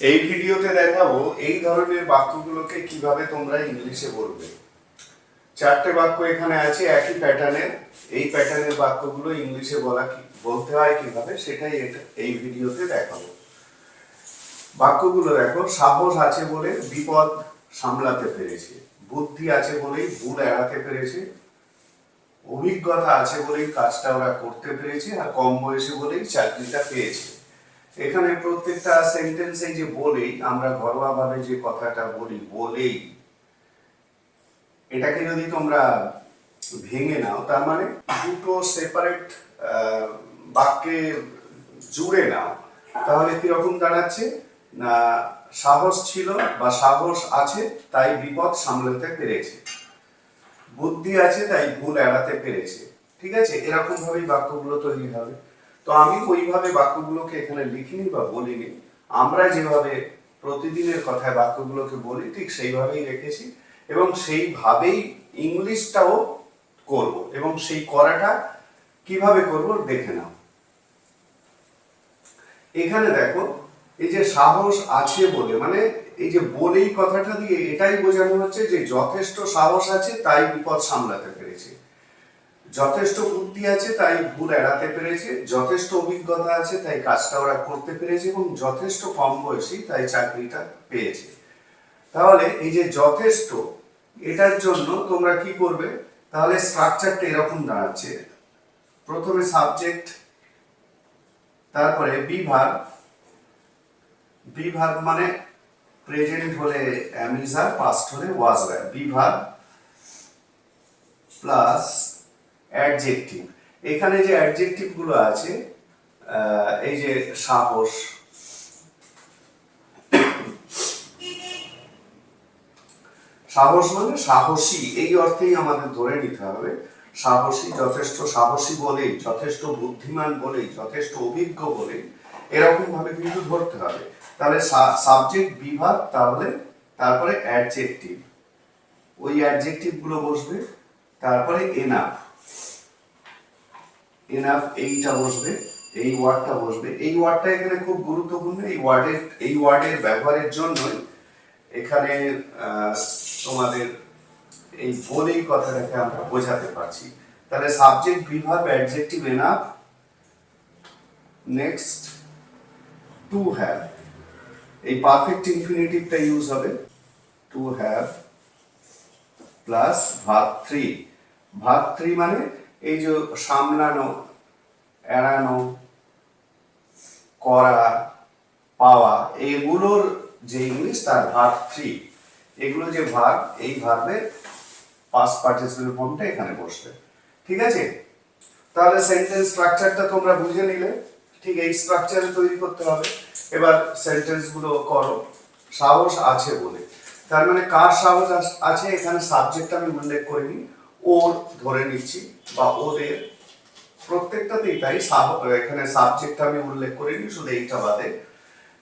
এই ভিডিওতে দেখাবো এই ধরনের বাক্যগুলোকে কীভাবে তোমরা ইংলিশে বলবে। চারটে বাক্য এখানে আছে, একই প্যাটার্নের এই প্যাটার্নের বাক্যগুলো ইংলিশে বলা বলতে হয় কীভাবে, সেটাই এই ভিডিওতে দেখাবো। বাক্যগুলো দেখো, সাহস আছে বলে বিপদ সামলাতে পেরেছে। বুদ্ধি আছে বলেই ভুল এড়াতে পেরেছে। অভিজ্ঞতা আছে বলেই কাজটা ওরা করতে পেরেছে, আর কম বয়সে বলেই চাকরিটা পেয়েছে। এখানে প্রত্যেকটা সেন্টেন্সে যে বলেই, আমরা ঘরোয়াভাবে যে কথাটা বলি, বলেই, এটাকে যদি তোমরা ভেঙে নাও, তার মানে দুটো সেপারেট বাক্যে জুড়ে নাও, তাহলে কীরকম দাঁড়াচ্ছে? না, সাহস ছিল বা সাহস আছে, তাই বিপদ সামলাতে পেরেছে। বুদ্ধি আছে, তাই ভুল এড়াতে পেরেছে। ঠিক আছে? এরকম ভাবেই বাক্যগুলো তৈরি হবে। তো আমি ওইভাবে বাক্যগুলোকে এখানে লিখিনি বা বলিনি। আমরা যেভাবে প্রতিদিনের কথায় বাক্যগুলোকে বলি, ঠিক সেইভাবেই রেখেছি এবং সেইভাবেই ইংলিশটাও করব এবং সেই করাটা কীভাবে করব দেখে নাও। এখানে দেখো, এই যে সাহস আছে বলে মানে এই যে বলেই কথাটা দিয়ে এটাই বোঝানো হচ্ছে যে যথেষ্ট সাহস আছে, তাই বিপদ সামলাতে পেরেছে। যথেষ্ট বুদ্ধি আছে, তাই ভুল এড়াতে পেরেছে। যথেষ্ট অভিজ্ঞতা আছে, তাই কাজটা ওরা করতে পেরেছে এবং যথেষ্ট কম বয়সী, তাই চাকরিটা পেয়েছে। তাহলে এই যে যথেষ্ট, এটার জন্য তোমরা কি করবে? তাহলে স্ট্রাকচারটা এরকম দাঁড়াচ্ছে। প্রথমে সাবজেক্ট তারপরে বিভাগ। বিভাগ মানে প্রেজেন্ট হলে অ্যামিজার পাস্ট হলে ওয়াজ বিভাগ প্লাস অ্যাডজেক্টিভ এখানে যে অ্যাডজেক্টিভগুলো আছে এই যে সাহস সাহস মানে সাহসী, এই অর্থেই আমাদের ধরে নিতে হবে। সাহসী যথেষ্ট সাহসী বলেই, যথেষ্ট বুদ্ধিমান বলেই, যথেষ্ট অভিজ্ঞ বলেই এরকম ভাবে কিন্তু ধরতে হবে। তাহলে সাবজেক্ট বিভাগ, তাহলে তারপরে অ্যাডজেক্টিভ ওই অ্যাডজেক্টিভগুলো বসবে, তারপরে এনাফ। এনাফ এইটা বসবে, এই ওয়ার্ডটা বসবে। এই ওয়ার্ডটা এখানে খুব গুরুত্বপূর্ণ, এই ওয়ার্ডের এই ওয়ার্ডের ব্যবহারের জন্যই এখানে তোমাদের এই বলেই কথাটাকে আমরা বোঝাতে পারছি। তাহলে সাবজেক্ট বিভাগ adjective enough next to have এই পারফেক্ট ইনফিনিটিভটা ইউজ হবে। টু হ্যাভ প্লাস ভাগ থ্রি ভাগ থ্রি মানে এই যে সামলানো, এড়ানো, করা, পাওয়া এগুলোর যে ইংলিশ, তার ভাগ থ্রি এগুলো যে ভাগ, এই ভার্বের পাস পার্টিসিপেল ফর্মটা এখানে বসবে। ঠিক আছে? তাহলে সেন্টেন্স স্ট্রাকচারটা তোমরা বুঝে নিলে। ঠিক এই স্ট্রাকচারে তৈরি করতে হবে। এবার সেন্টেন্সগুলো করো। সাহস আছে বলে। তার মানে কার সাহস আছে? এখানে সাবজেক্ট আমি উল্লেখ করিনি। ওর ধরে নিচ্ছি, বা ওদের প্রত্যেকটাতেই তাই এখানে সাবজেক্ট আমি উল্লেখ করিনি, শুধু এইটা বাদে।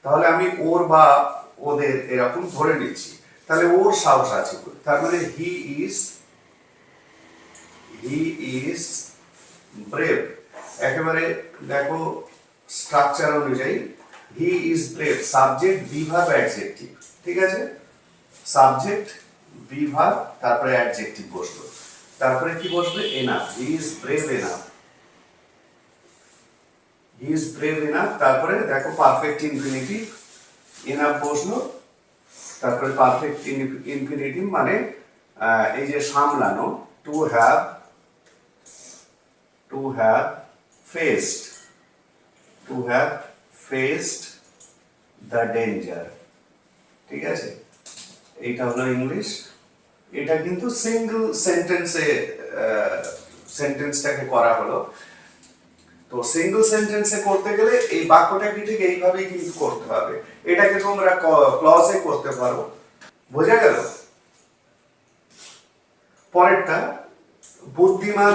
তাহলে আমি ওর বা ওদের এরকম ধরে নিচ্ছি। তাহলে ওর সাহস আছে তার মানে he is he is brave একেবারে দেখো স্ট্রাকচার অনুযায়ী হি ইজ ব্রেভ সাবজেক্ট বিভাগ অ্যাডজেক্টিভ ঠিক আছে? সাবজেক্ট বিভাগ, তারপরে অ্যাডজেক্টিভ বসল তারপরে কি বসবে? Enough he is brave enough he is brave enough তারপরে দেখো পারফেক্ট ইনফিনিটিভ এনাফ বসল। তারপরে পারফেক্ট ইনফিনিটিভ মানে এই যে সামলানো। To have to have faced to have faced the danger ঠিক আছে? এইটা হলো ইংলিশ এটা কিন্তু সিঙ্গেল সেন্টেন্সে সেন্টেন্সটাকে করা হলো। তো সিঙ্গেল সেন্টেন্সে করতে গেলে এই বাক্যটাকে ঠিক এইভাবেই কিন্তু করতে হবে। এটাকে তোমরা ক্লজে করতে পারো। বোঝা গেল? পরেরটা, বুদ্ধিমান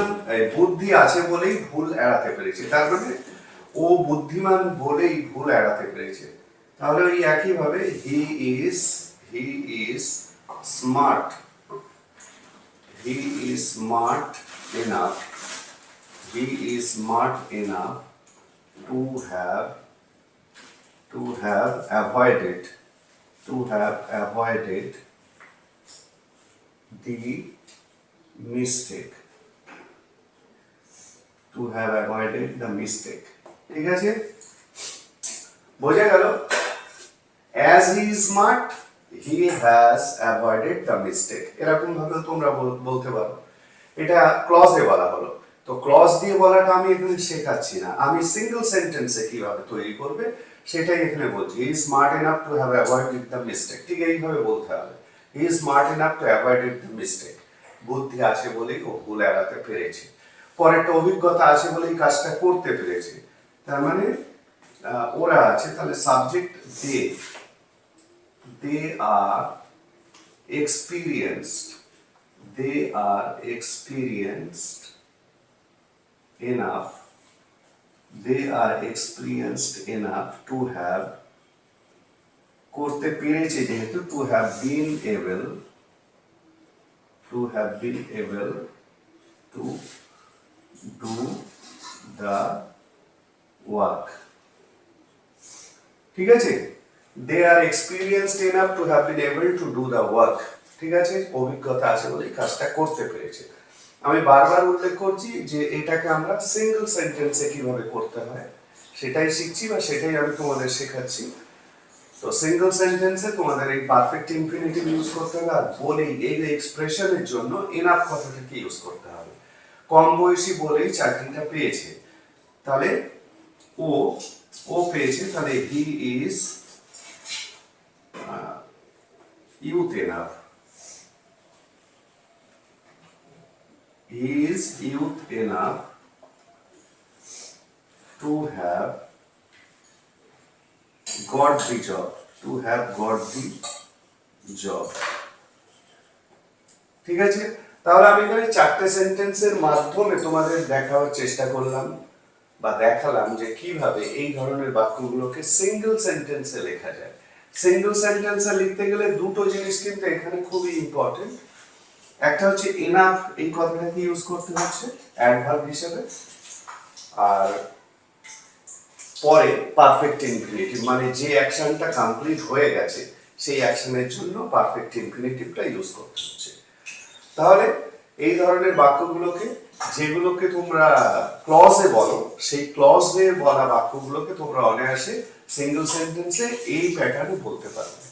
বুদ্ধি আছে বলেই ভুল এড়াতে পেরেছে। তার মানে ও বুদ্ধিমান বলেই ভুল এড়াতে পেরেছে। তাহলে ওই একই ভাবে he is he is smart he is smart enough he is smart enough to have to have avoided to have avoided the mistake to have avoided the mistake ঠিক আছে বোঝা গেল as he smart He has avoided the mistake এরকম ভাবে তোমরা বলতে পারো। এটা ক্লজে বলা হলো। তো ক্লজ দিয়ে বলাটা আমি এখানে শেখাচ্ছি না। আমি সিঙ্গেল সেন্টেন্সে কীভাবে তৈরি করবে, সেটাই এখানে বলছি। He smart enough to have avoided the mistake ঠিক এইভাবে বলতে হবে। He smart enough to avoided the mistake বুদ্ধি আছে বলেই ও ভুল এড়াতে পেরেছে। পরে একটা অভিজ্ঞতা আছে বলেই কাজটা করতে পেরেছে। তার মানে ওরা আছে, তাহলে subject they they R experienced they are experienced enough they are experienced enough to have করতে পেরেছে যেহেতু to have been able to have been able to do the work ঠিক আছে they are experienced enough to have been able to do the work ঠিক আছে? অভিজ্ঞতা আছে বলে এই কাজটা করতে পেরেছে। আমি বারবার উল্লেখ করছি যে এটাকে আমরা সিঙ্গেল সেন্টেন্সে কীভাবে করতে হয়, সেটাই শিখছি বা সেটাই আমি তোমাদের শেখাচ্ছি। তো সিঙ্গেল সেন্টেন্সে তোমাদের এই পারফেক্ট ইনফিনিটিভ ইউজ করতে হবে আর বলেই এই এক্সপ্রেশনের জন্য এনাফ কথাটাকে ইউজ করতে হবে। কম বয়সী বলেই চাকরিটা পেয়েছে। তাহলে ও ও পেয়েছে, তাহলে he is he is youth enough to have got the job, to have got the job. ঠিক আছে? তাহলে আমি এখানে চারটে সেন্টেন্সের মাধ্যমে তোমাদের দেখাবার চেষ্টা করলাম বা দেখালাম যে কীভাবে এই ধরনের বাক্যগুলোকে সিঙ্গেল সেন্টেন্সে লেখা যায়। সিঙ্গেল সেন্টেন্সে লিখতে গেলে দুটো জিনিস কিন্তু এখানে খুবই ইম্পর্টেন্ট একটা হচ্ছে এনাফ এই কথাটাকে ইউজ করতে হচ্ছে অ্যাডভার্ব হিসেবে। আর পরে পারফেক্ট ইনফিনিটিভ মানে যে অ্যাকশনটা কমপ্লিট হয়ে গেছে, সেই অ্যাকশনের জন্য পারফেক্ট ইনফিনিটিভটা ইউজ করতে হচ্ছে। তাহলে এই ধরনের বাক্যগুলোকে, যেগুলোকে তোমরা ক্লজে বলো, সেই ক্লজে বলা বাক্যগুলোকে তোমরা অনায়াসে সিঙ্গেল সেন্টেন্সে এই প্যাটার্নে বলতে পারবে।